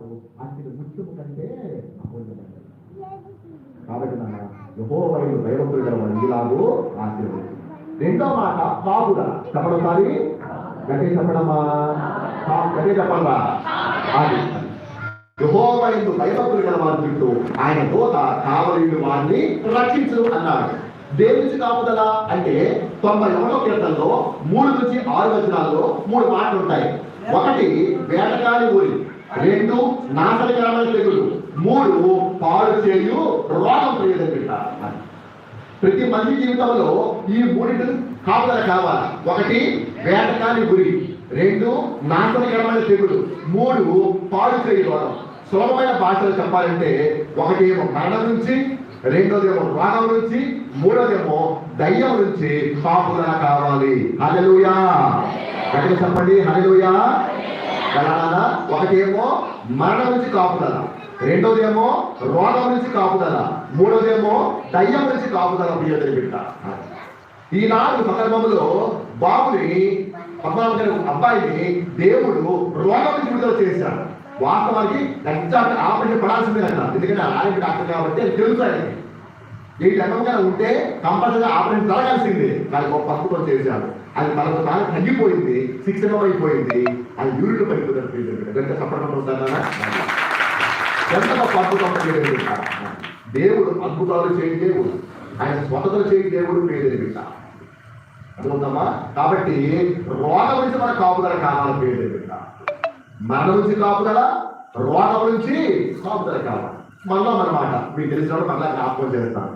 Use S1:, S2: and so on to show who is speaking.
S1: వాడు అతని ముత్యము కంటే అమూల్యమైనది కాబట్టి నాన్న యహోవైన దైవకుడు గల వాడు ఇలాగూ ఆశీర్వదించు. రెండో మాట కాపుదల చెప్పడసారి గట్టి చెప్పడమా గట్టి చెప్పండా అది. యహోవైన దైవకుడు గల ఆయన దోత కావలిండు వారిని రక్షించు అన్నాడు. దేవుని కాపుదల అంటే తొంభై ఒకటో కీర్తనలో మూడు నుంచి ఆరు వచనాల్లో మూడు మాటలు ఉంటాయి. ఒకటి వేటకాని ఊరి. రెండు నాశనకరమైన తెగులు. మూడు పాడు చేయు రోగం ప్రియదని పెట్టారు ప్రతి మంది జీవితంలో ఈ మూడింటి కాపుదల కావాలి ఒకటి వేటకాని గురి. రెండు నాశనకరమైన తెగులు. మూడు పాడు చేయు రోగం. సులభమైన భాషలో చెప్పాలంటే ఒకటి ఏమో మరణం నుంచి రెండోదేమో రోగం నుంచి మూడోదేమో దయ్యం నుంచి కాపుదల కావాలి. హలలుయా గట్టిగా చెప్పండి. హలలుయా ఎలా ఒకటేమో మరణం నుంచి కాపుదల. రెండోదేమో రోగం నుంచి కాపుదల. మూడోదేమో దయ్యం నుంచి కాపుదల ప్రియతని బిడ్డ ఈనాడు సందర్భంలో బాబుని పద్మావతి అబ్బాయిని దేవుడు రోగం నుంచి విడుదల చేశాడు. వాస్తవానికి ఎగ్జాక్ట్ ఆపరేషన్ పడాల్సిందే అన్నారు ఎందుకంటే ఆయన డాక్టర్ కాబట్టి తెలుసు ఆయనకి. ఈ రకంగా ఉంటే కంపల్సరీగా ఆపరేషన్ జరగాల్సిందే. దానికి ఒక పసుపుతో చేశాడు అది తనకు తాను తగ్గిపోయింది శిక్షణ అయిపోయింది అది యూరిన్ పడిపోతుంది గంట సపడం అవుతారా ఎంత గొప్ప అద్భుతం చేయలేదు దేవుడు అద్భుతాలు చేయని దేవుడు. ఆయన స్వతలు చేయని దేవుడు పేరు బిడ్డ అర్థమవుతామా కాబట్టి రోగం నుంచి మన కాపుదల కావాలి పేరు బిడ్డ మన నుంచి కాపుదల రోగం నుంచి కాపుదల కావాలి. మనలో మన మాట. మీకు తెలిసిన మళ్ళీ జ్ఞాపకం చేస్తాను.